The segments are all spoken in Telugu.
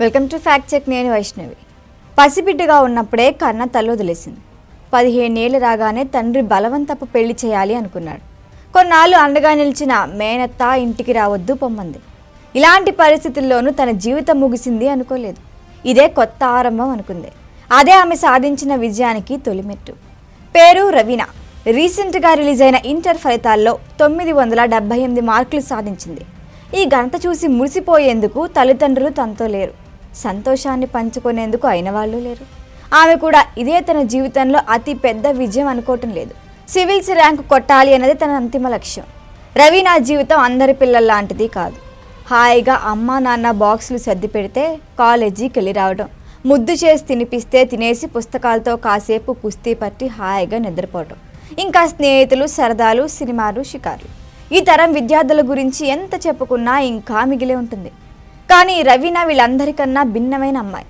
వెల్కమ్ టు ఫ్యాక్ట్ చెక్ నేను వైష్ణవి. పసిబిడ్డగా ఉన్నప్పుడే కన్న తల్లొదిలేసింది పదిహేనేళ్ళు రాగానే తండ్రి బలవంతపు పెళ్ళి చేయాలి అనుకున్నాడు. కొన్నాళ్ళు అండగా నిలిచిన మేనత్త ఇంటికి రావద్దు పొమ్మంది. ఇలాంటి పరిస్థితుల్లోనూ తన జీవితం ముగిసింది అనుకోలేదు. ఇదే కొత్త ఆరంభం అనుకుంది. అదే ఆమె సాధించిన విజయానికి తొలిమెట్టు. పేరు రవీన. రీసెంట్గా రిలీజ్ అయిన ఇంటర్ ఫలితాల్లో తొమ్మిది వందల డెబ్బై ఎనిమిది మార్కులు సాధించింది. ఈ ఘనత చూసి మురిసిపోయేందుకు తల్లిదండ్రులు తనతో లేరు. సంతోషాన్ని పంచుకునేందుకు అయిన వాళ్ళు లేరు. ఆమె కూడా ఇదే తన జీవితంలో అతి పెద్ద విజయం అనుకోవటం లేదు. సివిల్స్ ర్యాంకు కొట్టాలి అన్నది తన అంతిమ లక్ష్యం. రవి నా జీవితం అందరి పిల్లల లాంటిది కాదు. హాయిగా అమ్మ నాన్న బాక్సులు సర్ది పెడితే కాలేజీకి వెళ్ళి రావడం ముద్దు చేసి తినిపిస్తే తినేసి పుస్తకాలతో కాసేపు కుస్తీ పట్టి హాయిగా నిద్రపోవటం ఇంకా స్నేహితులు సరదాలు సినిమాలు షికార్లు. ఈ తరం విద్యార్థుల గురించి ఎంత చెప్పుకున్నా ఇంకా మిగిలే ఉంటుంది. కానీ రవీనా వీళ్ళందరికన్నా భిన్నమైన అమ్మాయి.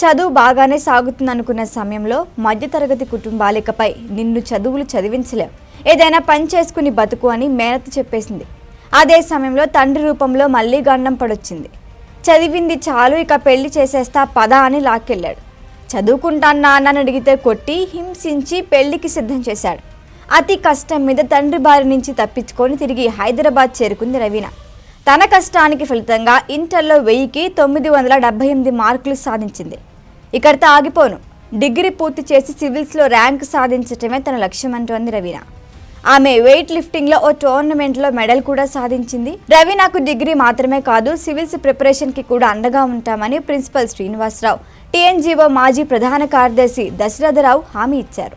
చదువు బాగానే సాగుతుందనుకున్న సమయంలో మధ్యతరగతి కుటుంబాలికపై నిన్ను చదువులు చదివించలేం. ఏదైనా పని చేసుకుని బతుకు అని మేనత్ చెప్పేసింది. అదే సమయంలో తండ్రి రూపంలో మళ్ళీ గండం పడొచ్చింది. చదివింది చాలు ఇక పెళ్ళి చేసేస్తా పదా అని లాక్కెళ్ళాడు. చదువుకుంటాను నాన్న అని అడిగితే కొట్టి హింసించి పెళ్ళికి సిద్ధం చేశాడు. అతి కష్టం మీద తండ్రి బారి నుంచి తప్పించుకొని తిరిగి హైదరాబాద్ చేరుకుంది రవీన. తన కష్టానికి ఫలితంగా ఇంటర్లో వెయ్యికి తొమ్మిది వందల డెబ్బై ఎనిమిది మార్కులు సాధించింది. ఇక్కడితో ఆగిపోను. డిగ్రీ పూర్తి చేసి సివిల్స్లో ర్యాంక్ సాధించటమే తన లక్ష్యం అంటోంది ఆమె వెయిట్ లిఫ్టింగ్లో ఓ టోర్నమెంట్లో మెడల్ కూడా సాధించింది. రవీనాకు డిగ్రీ మాత్రమే కాదు సివిల్స్ ప్రిపరేషన్కి కూడా అండగా ఉంటామని ప్రిన్సిపల్ శ్రీనివాసరావు టీఎన్జీఓ మాజీ ప్రధాన కార్యదర్శి దశరథరావు హామీ ఇచ్చారు.